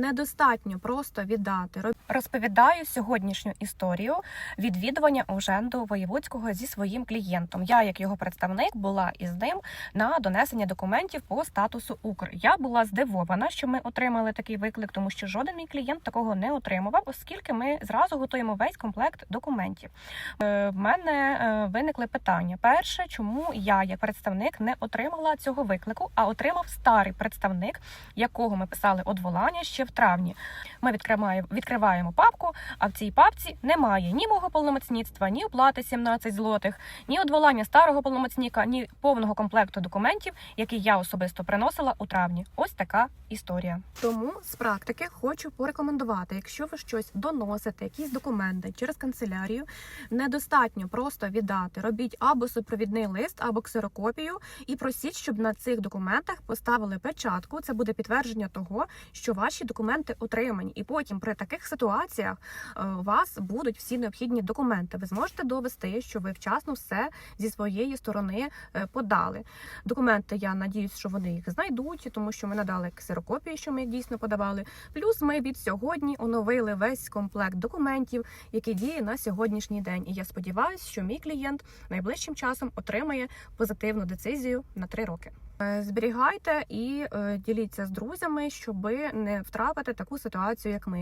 Недостатньо просто віддати. Розповідаю сьогоднішню історію відвідування Оженду Воєводського зі своїм клієнтом. Я, як його представник, була із ним на донесення документів по статусу Укр. Я була здивована, що ми отримали такий виклик, тому що жоден мій клієнт такого не отримував, оскільки ми зразу готуємо весь комплект документів. Е, В мене е, виникли питання: перше, чому я, як представник, не отримала цього виклику, а отримав старий представник, якого ми писали одволання ще в травні. Ми відкриваємо, відкриваємо папку, а в цій папці немає ні мого повномацніцтва, ні оплати 17 злотих, ні одволання старого повномацніка, ні повного комплекту документів, який я особисто приносила у травні. Ось така історія. Тому з практики хочу порекомендувати, якщо ви щось доносите, якісь документи через канцелярію, недостатньо просто віддати. Робіть або супровідний лист, або ксерокопію, і просіть, щоб на цих документах поставили печатку. Це буде підтвердження того, що ваші документи отримані. І потім при таких ситуаціях е, у вас будуть всі необхідні документи. Ви зможете довести, що ви вчасно все зі своєї сторони е, подали. Документи я надіюсь, що вони їх знайдуть, тому що ми надали ксерокопії, що ми їх дійсно подавали. Плюс ми від сьогодні оновили весь комплект документів, який діє на сьогоднішній день. І я сподіваюся, що мій клієнт найближчим часом отримає позитивну децизію на три роки. Е, Зберігайте і е, діліться з друзями, щоби не втрапити таку ситуацію, як ми.